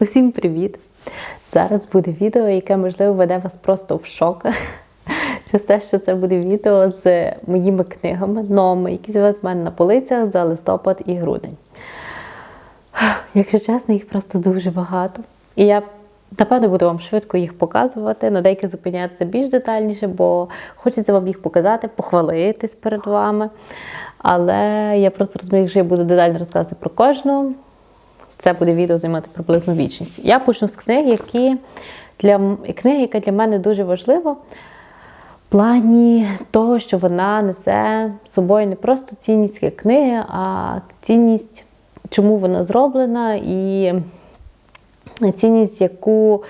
Усім привіт! Зараз буде відео, яке, можливо, веде вас просто в шок. Через те, що це буде відео з моїми книгами, новими, які з'явилися в мене на полицях за листопад і грудень. Якщо чесно, їх просто дуже багато. І я, напевно, буду вам швидко їх показувати, на деякі зупинятися більш детальніше, бо хочеться вам їх показати, похвалитись перед вами. Але я просто розумію, що я буду детально розказувати про кожну. Це буде відео займати приблизно вічність. Я почну з книг, які для книги, яка для мене дуже важлива. В плані того, що вона несе з собою не просто цінність як книги, а цінність, чому вона зроблена, і цінність, яку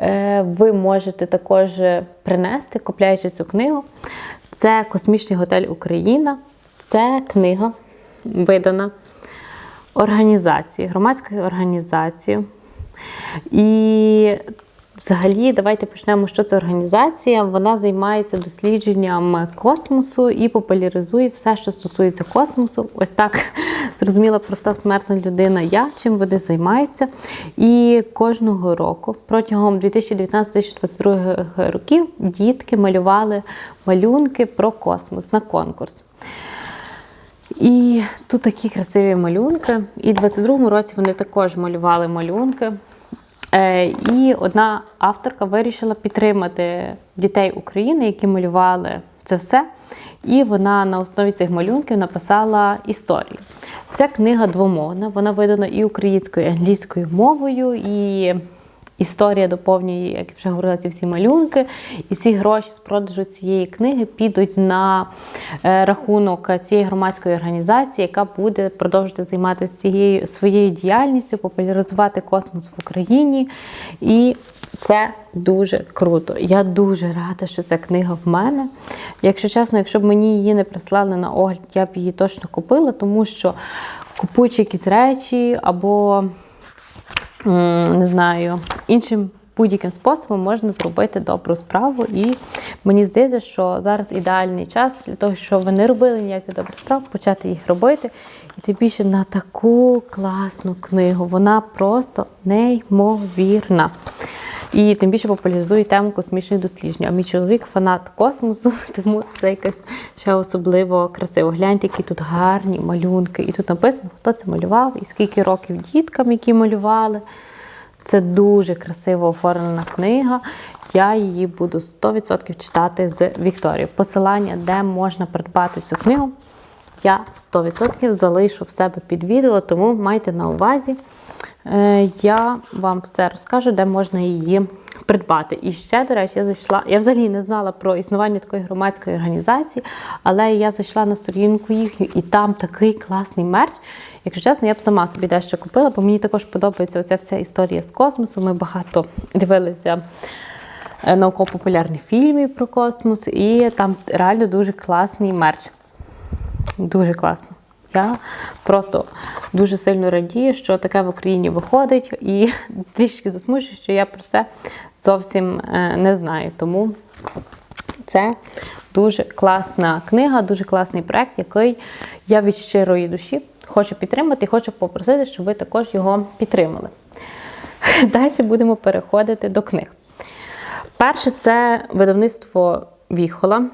е, ви можете також принести, купляючи цю книгу. Це Космічний готель Україна. Це книга видана організації, громадської організації. І взагалі, давайте почнемо, що це організація. Вона займається дослідженням космосу і популяризує все, що стосується космосу. Ось так зрозуміла проста смертна людина. Я чим вони займаються. І кожного року, протягом 2019-2022 років, дітки малювали малюнки про космос на конкурс. І тут такі красиві малюнки. І в 22-му році вони також малювали малюнки. Е, І одна авторка вирішила підтримати дітей України, які малювали це все. І вона на основі цих малюнків написала історію. Ця книга двомовна, вона видана і українською, і англійською мовою. і Історія доповнює, як вже говорила, ці всі малюнки, і всі гроші з продажу цієї книги підуть на е, рахунок цієї громадської організації, яка буде продовжувати займатися цією своєю діяльністю, популяризувати космос в Україні. І це дуже круто. Я дуже рада, що ця книга в мене. Якщо чесно, якщо б мені її не прислали на огляд, я б її точно купила, тому що купуючи якісь речі або не знаю, іншим будь-яким способом можна зробити добру справу. І мені здається, що зараз ідеальний час для того, щоб ви не робили ніяких добрих справ, почати їх робити. І тим більше на таку класну книгу. Вона просто неймовірна. І тим більше популяризує тему космічних досліджень. А мій чоловік фанат космосу, тому це якось ще особливо красиво. Гляньте, які тут гарні малюнки. І тут написано, хто це малював, і скільки років діткам, які малювали. Це дуже красиво оформлена книга. Я її буду 100% читати з Вікторією. Посилання, де можна придбати цю книгу, я 100% залишу в себе під відео, тому майте на увазі. Е, я вам все розкажу, де можна її придбати. І ще, до речі, я зайшла. Я взагалі не знала про існування такої громадської організації, але я зайшла на сторінку їхню, і там такий класний мерч. Якщо чесно, я б сама собі дещо купила, бо мені також подобається оця вся історія з космосу. Ми багато дивилися е, науково-популярних фільмів про космос, і там реально дуже класний мерч. Дуже класно. Я просто дуже сильно радію, що таке в Україні виходить, і трішки засмучую, що я про це зовсім е, не знаю. Тому це дуже класна книга, дуже класний проект, який я від щирої душі хочу підтримати і хочу попросити, щоб ви також його підтримали. Далі будемо переходити до книг. Перше, це видавництво Віхола.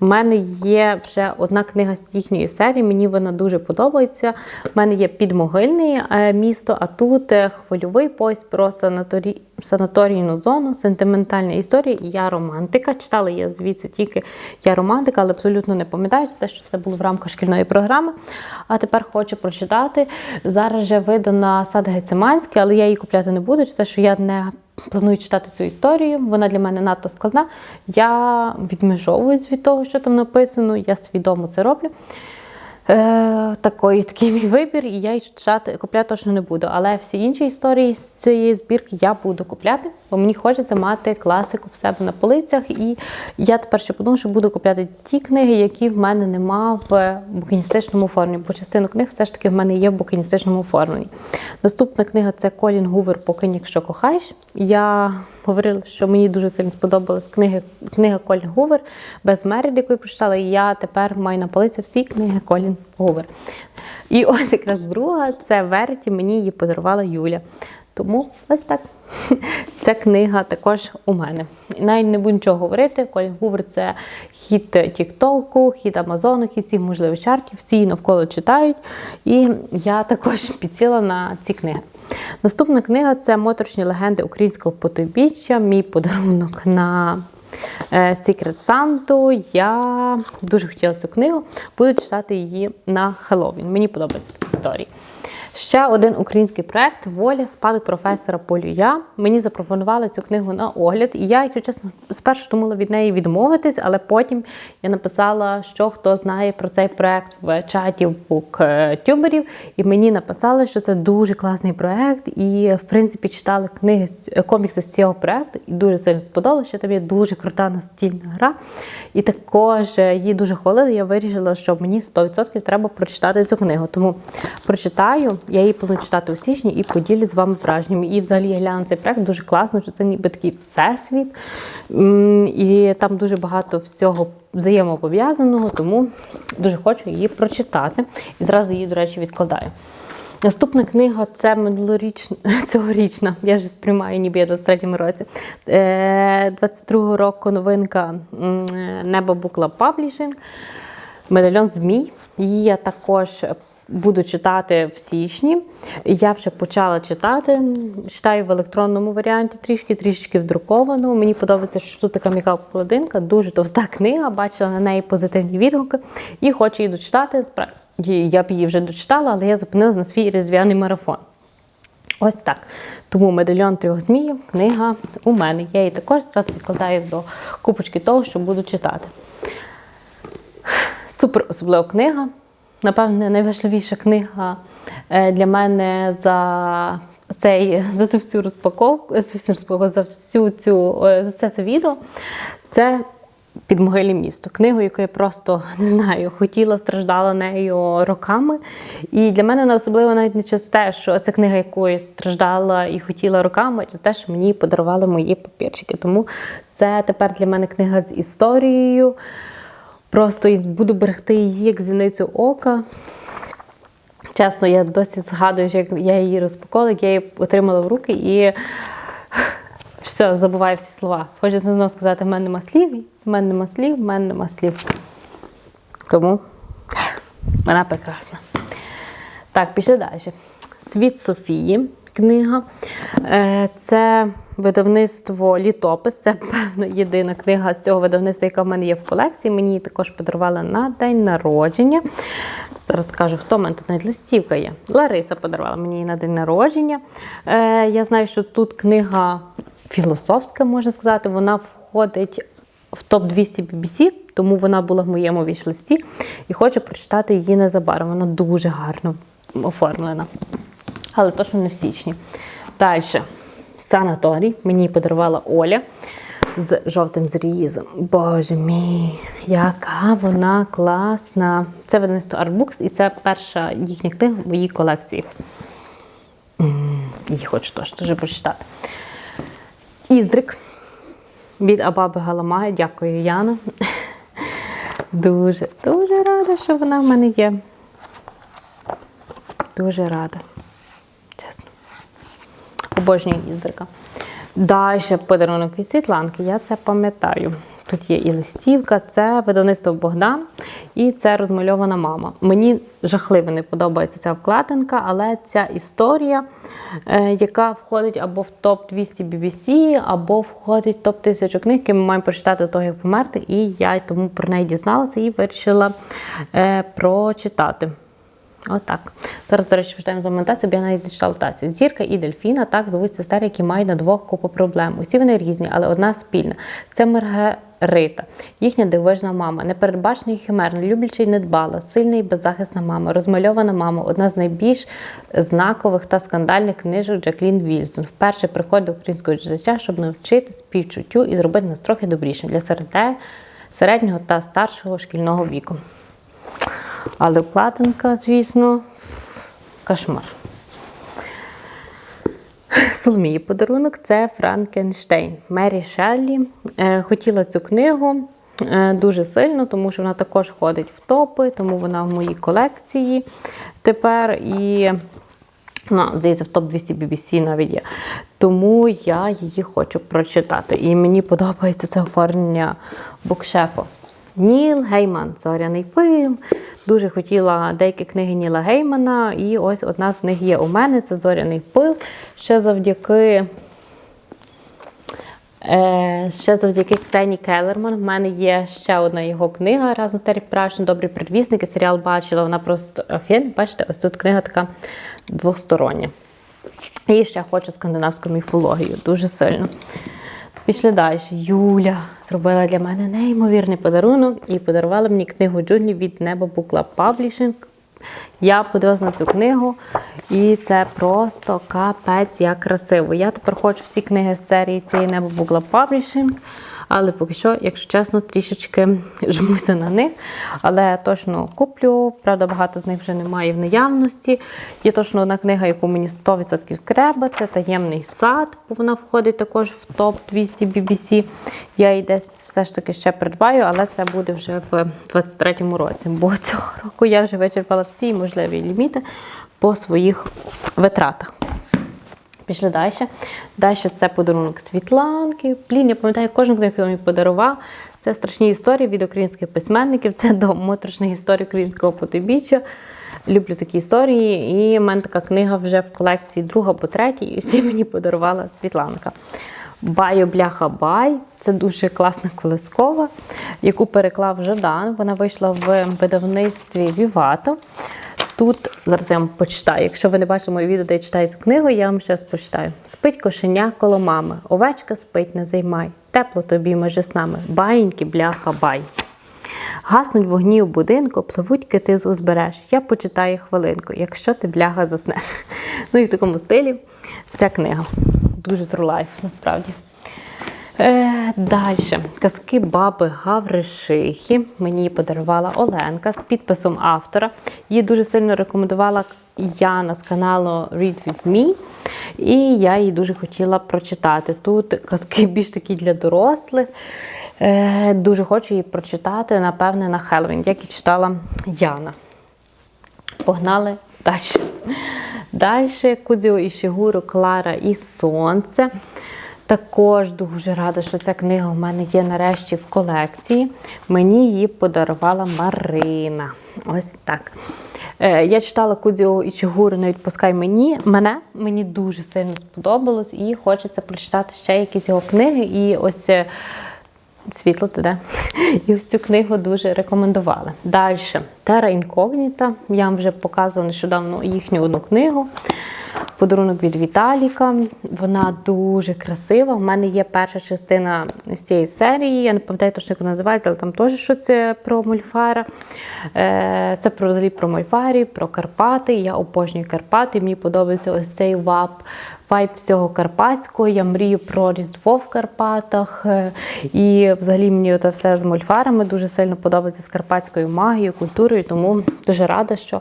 У мене є вже одна книга з їхньої серії, мені вона дуже подобається. У мене є підмогильне місто, а тут е, хвильовий поїзд про санаторі... санаторійну зону, сентиментальна історія і я романтика. Читала я звідси тільки я романтика, але абсолютно не пам'ятаю, те, що це було в рамках шкільної програми. А тепер хочу прочитати. Зараз вже видана сад Гециманський, але я її купляти не буду, те, що я не планую читати цю історію, вона для мене надто складна. Я відмежовуюсь від того, що там написано, я свідомо це роблю. Е, такий, такий мій вибір, і я читати, купляти точно не буду. Але всі інші історії з цієї збірки я буду купляти, бо мені хочеться мати класику в себе на полицях. І я тепер ще подумаю, що буду купляти ті книги, які в мене нема в букіністичному оформленні, бо частину книг все ж таки в мене є в букіністичному оформленні. Наступна книга це Колін Гувер Покинь, якщо кохаєш. Я говорила, що мені дуже сильно сподобалась книга книга Колін Гувер без Мерід, яку я прочитала, і я тепер маю на полиці всі книги Колін Гувер. І ось якраз друга це Вереті, мені її подарувала Юля. Тому ось так. Ця книга також у мене. Навіть не буду нічого говорити. Колін Гувер це хід Тіктоку, хід Амазону, хід всіх можливих чартів, всі навколо читають. І я також підсіла на ці книги. Наступна книга це моторошні легенди українського потойбіччя. Мій подарунок на Secret Santa. Я дуже хотіла цю книгу, буду читати її на Хеллоуін. Мені подобаються такі історії. Ще один український проект Воля спадок професора Полюя. Мені запропонували цю книгу на огляд, і я, якщо чесно, спершу думала від неї відмовитись, але потім я написала, що хто знає про цей проект в чаті буктюберів, і мені написали, що це дуже класний проект. І в принципі читали книги з- комікси з цього проекту, і дуже сильно сподобалося, що там є дуже крута настільна гра. І також е, її дуже хвалили. Я вирішила, що мені 100% треба прочитати цю книгу. Тому прочитаю, я її планую читати у січні і поділю з вами враженнями. І взагалі я гляну цей проект дуже класно, що це ніби такий всесвіт. І там дуже багато всього взаємопов'язаного, тому дуже хочу її прочитати. І зразу її, до речі, відкладаю. Наступна книга це минулорічна, цьогорічна. Я вже сприймаю, ніби я в 23-му році. Е, 22-го року новинка м, Небо Букла Паблішинг. Медальйон Змій. Її я також буду читати в січні. Я вже почала читати. Читаю в електронному варіанті трішки, трішки в. Мені подобається, що тут така м'яка обкладинка, дуже товста книга. Бачила на неї позитивні відгуки і хочу її дочитати. Я б її вже дочитала, але я зупинилася на свій різдвяний марафон. Ось так. Тому медальйон трьох зміїв, книга у мене. Я її також зараз відкладаю до купочки того, що буду читати. Супер особлива книга. Напевне, найважливіша книга е, для мене за цей за цю всю розпаковку, за всю за всю цю е, за це, це відео. Це Підмогильне місто. Книгу, яку я просто не знаю, хотіла, страждала нею роками. І для мене вона особливо навіть не через те, що це книга, яку я страждала і хотіла роками, а через те, що мені подарували мої папірчики. Тому це тепер для мене книга з історією. Просто буду берегти її як зіницю ока. Чесно, я досі згадую, як я її розпаковувала, як я її отримала в руки і все, забуваю всі слова. Хочеться знову сказати, в мене нема слів, в мене нема слів, в мене нема слів. Тому вона прекрасна. Так, пішли далі. Світ Софії книга. Е, Це видавництво літопис. Це, певно, єдина книга з цього видавництва, яка в мене є в колекції. Мені її також подарували на день народження. Зараз скажу, хто в мене тут навіть листівка є. Лариса подарувала мені її на день народження. Е, Я знаю, що тут книга філософська, можна сказати, вона входить в топ-200 BBC, тому вона була в моєму вішлисті. І хочу прочитати її незабаром. Вона дуже гарно оформлена. Але точно не в січні. Далі. Санаторій. Мені подарувала Оля з жовтим зрізом. Боже мій, яка вона класна. Це видавництво Artbooks і це перша їхня книга в моїй колекції. Її хочу теж дуже прочитати. Іздрик від Абаби Галамая. Дякую, Яна. Дуже, дуже рада, що вона в мене є. Дуже рада. Обожнюю іздрика. Далі подарунок від Світланки, я це пам'ятаю. Тут є і листівка, це видавництво Богдан, і це розмальована мама. Мені жахливо не подобається ця вкладинка, але ця історія, е, яка входить або в топ-200 BBC, або входить в топ-1000 книг, які ми маємо прочитати до того, як померти. І я тому про неї дізналася і вирішила е, прочитати. Отак. Зараз, до речі, читаємо документацію, бо я навіть читала нотацію. Зірка і дельфіна так звуть сестер, які мають на двох купу проблем. Усі вони різні, але одна спільна. Це Маргарита, їхня дивовижна мама, непередбачена і химерна, любляча й недбала, сильна і беззахисна мама, розмальована мама, одна з найбільш знакових та скандальних книжок Джаклін Вільсон. Вперше приходить до українського життя, щоб навчити співчуттю і зробити нас трохи добрішим для середе- середнього та старшого шкільного віку. Але вкладинка, звісно, кошмар. Соломії подарунок це Франкенштейн. Мері Шеллі. Е, Хотіла цю книгу е, дуже сильно, тому що вона також входить в топи, тому вона в моїй колекції тепер. І Вона, здається, в топ-200 BBC навіть є. Тому я її хочу прочитати. І мені подобається це оформлення букшефу. Ніл Гейман, Зоряний пил. Дуже хотіла деякі книги Ніла Геймана, і ось одна з них є у мене це Зоряний пил. Ще завдяки. Е, ще завдяки Ксені Келерман. В мене є ще одна його книга разом з Террі Прашин, Добрі предвісники. Серіал бачила, вона просто офігенна. Бачите, ось тут книга така двостороння. І ще хочу скандинавську міфологію дуже сильно. Пішли далі. Юля зробила для мене неймовірний подарунок і подарувала мені книгу Джунглі від Небо Букла Паблішинг. Я подивилася на цю книгу, і це просто капець як красиво. Я тепер хочу всі книги з серії цієї Небо Букла Паблішинг. Але поки що, якщо чесно, трішечки жмуся на них. Але точно куплю. Правда, багато з них вже немає в наявності. Є точно одна книга, яку мені 100% треба. Це таємний сад, бо вона входить також в топ 200 BBC. Я її десь все ж таки ще придбаю, але це буде вже в 23-му році. Бо цього року я вже вичерпала всі можливі ліміти по своїх витратах. Пішли далі. Далі це подарунок Світланки. Блін, я пам'ятаю, кожен хто мені подарував. Це страшні історії від українських письменників. Це до моторошних історій українського потойбіччя. Люблю такі історії. І в мене така книга вже в колекції друга по третій, і всі мені подарувала Світланка. Байо бляха бай. Це дуже класна колискова, яку переклав Жадан. Вона вийшла в видавництві Вівато. Тут зараз я вам почитаю. Якщо ви не бачили моє відео, де я читаю цю книгу, я вам зараз почитаю. Спить кошеня коло мами, овечка спить, не займай. Тепло тобі межи з нами, баїньки, бляха, бай. Гаснуть вогні у будинку, пливуть кити з узбереж. Я почитаю хвилинку, якщо ти бляга заснеш. Ну і в такому стилі вся книга. Дуже life, насправді. Е, Далі. Казки баби Гавришихи. Мені подарувала Оленка з підписом автора. Її дуже сильно рекомендувала Яна з каналу Read With Me. І я її дуже хотіла прочитати. Тут казки більш такі для дорослих. Е, Дуже хочу її прочитати, напевне, на Хеллоуін, як і читала Яна. Погнали далі. Далі Кудзіо Ішігуру, Клара і Сонце. Також дуже рада, що ця книга в мене є нарешті в колекції. Мені її подарувала Марина. Ось так. Е, Я читала Кудзіо Ічігуру не відпускай мені. Мене мені дуже сильно сподобалось і хочеться прочитати ще якісь його книги. І ось е, світло туди. І ось цю книгу дуже рекомендували. Далі. Тера Інкогніта. Я вам вже показувала нещодавно їхню одну книгу. Подарунок від Віталіка. Вона дуже красива. У мене є перша частина з цієї серії. Я не пам'ятаю точно, як вона називається, але там теж щось про Мольфара. Е, Це про взагалі про Мольфарі, про Карпати. Я обожнюю Карпати. Мені подобається ось цей вап. Вайб всього карпатського, я мрію про Різдво в Карпатах. Е, І взагалі мені це все з мольфарами дуже сильно подобається з карпатською магією, культурою. Тому дуже рада, що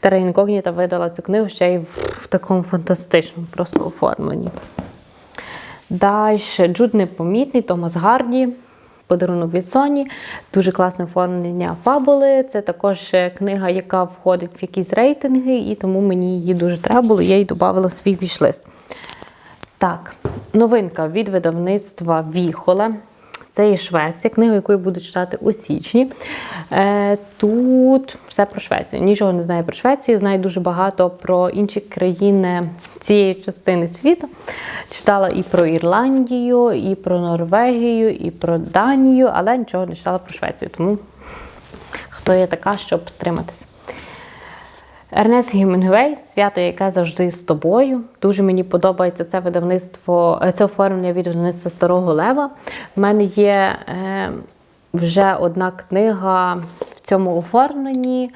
Тера Інкогніта видала цю книгу ще й в такому фантастичному просто оформленні. Далі Джуд Непомітний, Томас Гарді. Подарунок від Соні. Дуже класне оформлення фабули. Це також книга, яка входить в якісь рейтинги, і тому мені її дуже треба було. Я її додавала в свій вішлист. Так, новинка від видавництва Віхола. Це є Швеція, книгу, яку я буду читати у січні. Е, Тут все про Швецію. Нічого не знаю про Швецію, знаю дуже багато про інші країни цієї частини світу. Читала і про Ірландію, і про Норвегію, і про Данію, але нічого не читала про Швецію. Тому хто я така, щоб стриматися. Ернест Гімінгвей, свято, яке завжди з тобою. Дуже мені подобається це видавництво, е, це оформлення від видавництва Старого Лева. У мене є е, вже одна книга в цьому оформленні.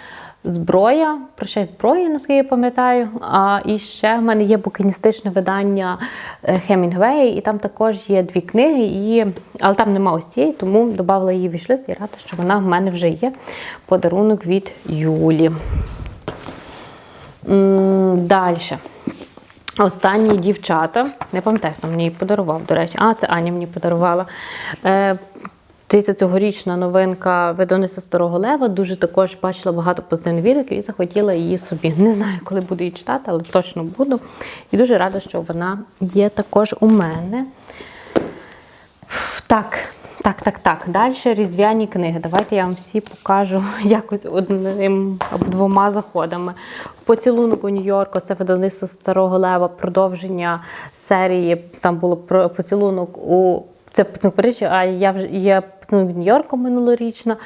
Зброя, прощай зброї, наскільки я пам'ятаю. А і ще в мене є букіністичне видання е, Хемінгвея, і там також є дві книги, і... але там нема ось цієї, тому додала її в вішлист і рада, що вона в мене вже є. Подарунок від Юлі. Далі. Останні дівчата. Не пам'ятаю, хто мені її подарував, до речі. А, це Аня мені подарувала. Е, Здається, цьогорічна новинка видавництва Старого Лева. Дуже також бачила багато позитивних відгуків і захотіла її собі. Не знаю, коли буду її читати, але точно буду. І дуже рада, що вона є також у мене. Так, так, так, так. Далі різдвяні книги. Давайте я вам всі покажу якось одним або двома заходами. Поцілунок у Нью-Йорку це видавництво Старого Лева, продовження серії. Там було про поцілунок у. Це Парижі, а я вже є поцілунок Нью-Йорку минулорічна.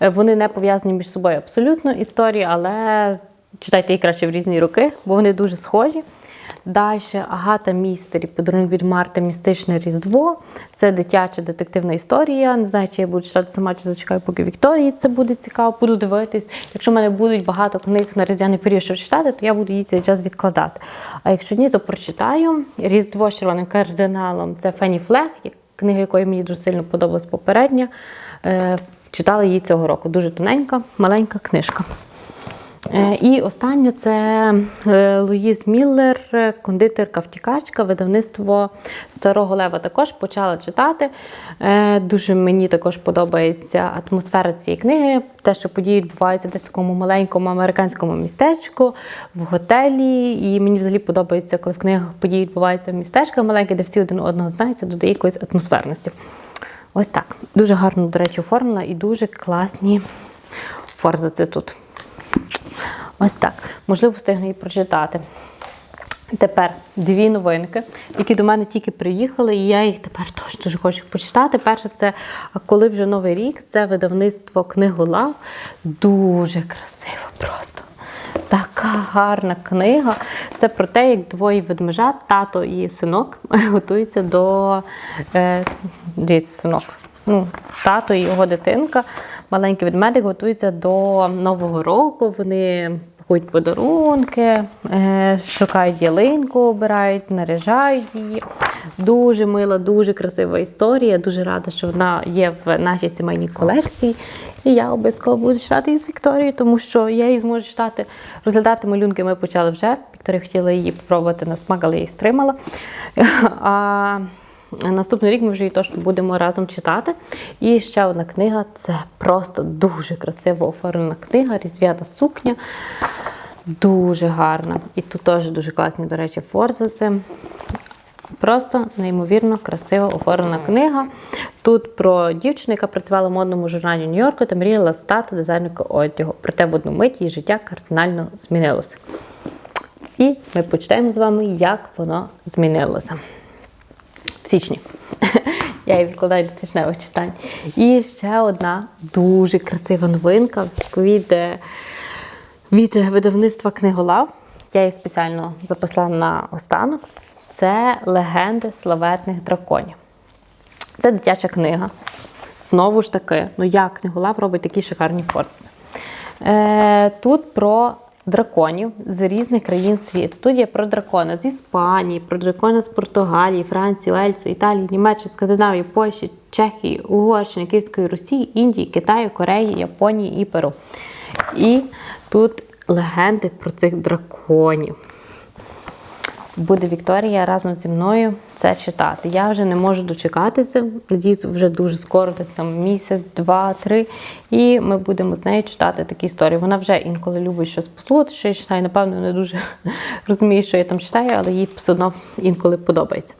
Е, Вони не пов'язані між собою абсолютно історії, але читайте їх краще в різні роки, бо вони дуже схожі. Далі Агата Містері, подарунок від Марти, містичне Різдво. Це дитяча детективна історія. Не знаю, чи я буду читати сама, чи зачекаю, поки Вікторії це буде цікаво. Буду дивитись. Якщо в мене будуть багато книг на різдвяний період, щоб читати, то я буду її цей час відкладати. А якщо ні, то прочитаю. Різдво з червоним кардиналом це Фенні Флег, книга, якої мені дуже сильно подобалась попередня. Е, Читала її цього року. Дуже тоненька, маленька книжка. Е, І останнє це е, Луїз Міллер, е, кондитерка втікачка, видавництво Старого Лева. Також почала читати. Е, Дуже мені також подобається атмосфера цієї книги. Те, що події відбуваються десь в такому маленькому американському містечку, в готелі. І мені взагалі подобається, коли в книгах події відбуваються в містечках маленьких, де всі один одного знають, це додає якоїсь атмосферності. Ось так. Дуже гарно, до речі, оформлена і дуже класні форзаци тут. Ось так. Можливо, встигну її прочитати. Тепер дві новинки, які до мене тільки приїхали, і я їх тепер теж дуже хочу почитати. Перше, це коли вже новий рік, це видавництво книголав. Дуже красиво просто. Така гарна книга. Це про те, як двоє ведмежат, тато і синок, готуються до е, синок. Ну, тато і його дитинка, маленький ведмедик, готуються до Нового року. Вони пакують подарунки, е, шукають ялинку, обирають, наряжають її. Дуже мила, дуже красива історія. Дуже рада, що вона є в нашій сімейній колекції. І я обов'язково буду читати її з Вікторією, тому що я її зможу читати. Розглядати малюнки ми почали вже. Вікторія хотіла її спробувати на смак, але я її стримала. наступний рік ми вже її точно будемо разом читати. І ще одна книга це просто дуже красиво оформлена книга, різдвяна сукня. Дуже гарна. І тут теж дуже класні, до речі, форзаци. Просто неймовірно красиво оформлена книга. Тут про дівчину, яка працювала в модному журналі Нью-Йорку та мріяла стати дизайнеркою одягу. Проте в одну мить її життя кардинально змінилося. І ми почитаємо з вами, як воно змінилося січні. Я її відкладаю до січневих читань. І ще одна дуже красива новинка від, е, від видавництва Книголав. Я її спеціально записала на останок. Це легенди славетних драконів. Це дитяча книга. Знову ж таки, ну як книголав робить такі шикарні форсиці. Е, тут про драконів з різних країн світу. Тут є про дракона з Іспанії, про дракона з Португалії, Франції, Уельсу, Італії, Німеччини, Скандинавії, Польщі, Чехії, Угорщини, Київської Росії, Індії, Китаю, Кореї, Японії і Перу. І тут легенди про цих драконів. Буде Вікторія разом зі мною це читати. Я вже не можу дочекатися. Надіюсь, вже дуже скоро, десь там місяць, два, три. І ми будемо з нею читати такі історії. Вона вже інколи любить щось послухати, що я читаю. Напевно, не дуже розуміє, що я там читаю, але їй все одно інколи подобається.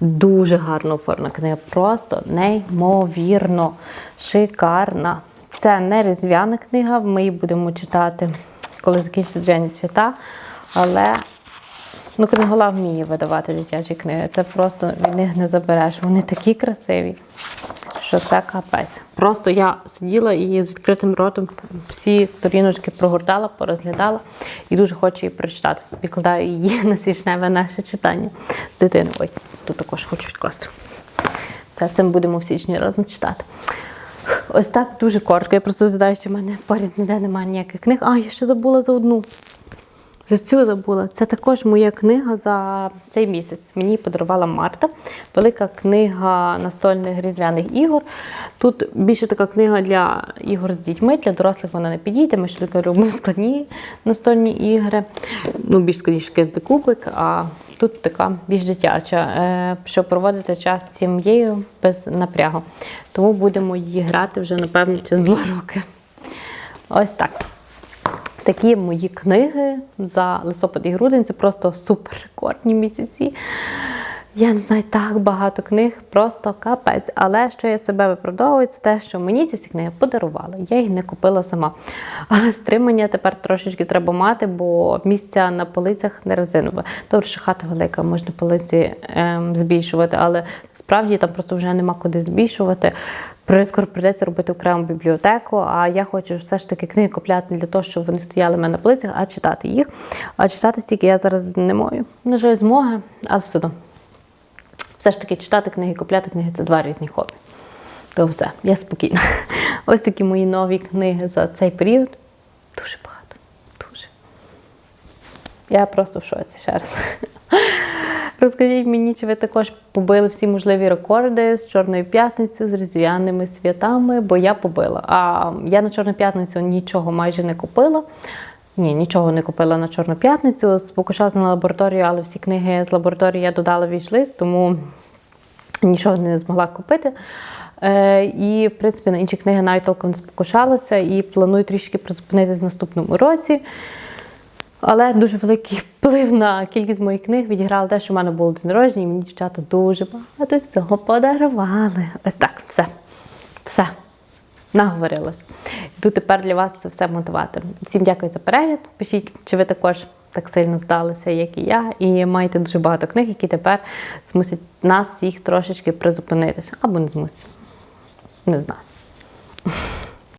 Дуже гарно оформлена книга, просто неймовірно шикарна. Це не різдвяна книга, ми її будемо читати, коли закінчаться різдвяні свята. Але Ну, книгола вміє видавати дитячі книги. Це просто від них не забереш. Вони такі красиві, що це капець. Просто я сиділа і з відкритим ротом всі сторіночки прогортала, порозглядала і дуже хочу її прочитати. Відкладаю її на січневе наше читання з дитиною. Ой, тут також хочу відкласти. Все це ми будемо в січні разом читати. Ось так дуже коротко. Я просто згадаю, що в мене поряд ніде немає ніяких книг. А, я ще забула за одну. За цю забула. Це також моя книга за цей місяць. Мені подарувала Марта. Велика книга настольних різдвяних ігор. Тут більше така книга для ігор з дітьми, для дорослих вона не підійде. Ми ще робимо складні настольні ігри. Ну, більш кинути кубик, а тут така більш дитяча, е, щоб проводити час з сім'єю без напрягу. Тому будемо її грати вже, напевно, через два роки. Ось так. Такі мої книги за листопад і грудень. Це просто супер рекордні місяці. Я не знаю, так багато книг, просто капець. Але що я себе виправдовую, це те, що мені ці всі книги подарували. Я їх не купила сама. Але стримання тепер трошечки треба мати, бо місця на полицях не резинове. Добре, що хата велика, можна полиці ем, збільшувати, але справді там просто вже нема куди збільшувати. При- Скоро прийдеться робити окрему бібліотеку, а я хочу все ж таки книги купляти не для того, щоб вони стояли в мене на полицях, а читати їх. А читати стільки я зараз не маю. На жаль, змоги, але все одно. Все ж таки читати книги, купляти книги це два різні хобі. То все, я спокійна. Ось такі мої нові книги за цей період. Дуже багато. Дуже. Я просто в шоці ще раз. Розкажіть мені, чи ви також побили всі можливі рекорди з Чорною п'ятницею, з різдвяними святами, бо я побила. А я на Чорну п'ятницю нічого майже не купила. Ні, нічого не купила на Чорну п'ятницю. Спокушалася на лабораторію, але всі книги з лабораторії я додала в вішлист, тому нічого не змогла купити. Е, і, в принципі, на інші книги навіть толком не спокушалася і планую трішки призупинитись в наступному році. Але дуже великий вплив на кількість моїх книг відіграло те, що в мене було день народження, і мені дівчата дуже багато всього подарували. Ось так, все. Все. Наговорилась. Тут тепер для вас це все монтувати. Всім дякую за перегляд. Пишіть, чи ви також так сильно здалися, як і я, і маєте дуже багато книг, які тепер змусять нас їх трошечки призупинитися. Або не змусять. Не знаю.